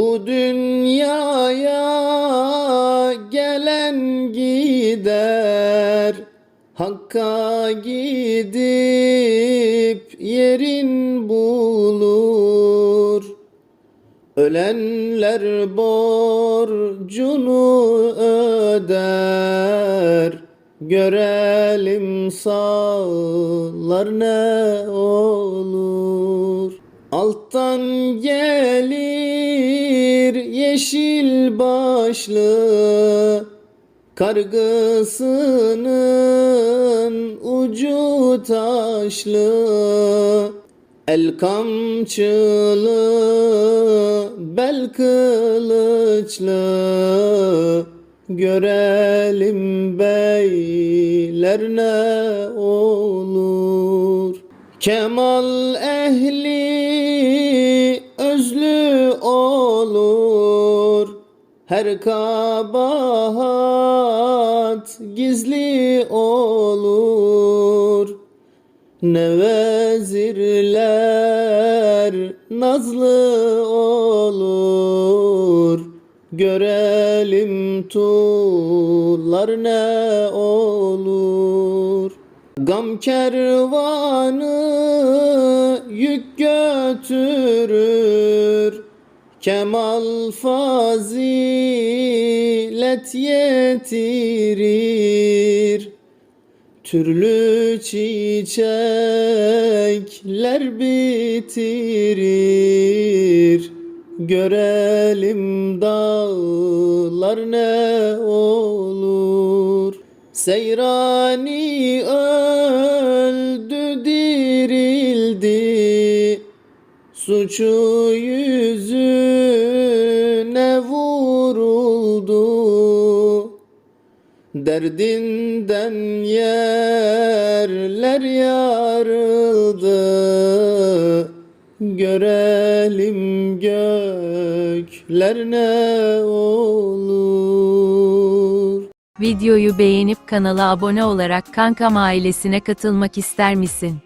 Bu dünyaya gelen gider Hakka gidip yerin bulur. Ölenler borcunu öder Görelim sağlar ne olur Alttan gelir yeşil başlı Kargısının ucu taşlı. El kamçılı bel kılıçlı. Görelim beyler ne olur Kemal ehli özlü olur. Her kabahat gizli olur. Ne vezirler nazlı olur. Görelim tullar ne olur Gam kervanı yük götürür. Kemal fazilet yetirir. Türlü çiçekler bitirir. Görelim dağlar ne olur Seyrani öldü dirildi. Suçu yüzüne vuruldu. Derdinden yerler yarıldı. Görelim gökler ne olur Videoyu beğenip kanala abone olarak Kankam ailesine katılmak ister misin?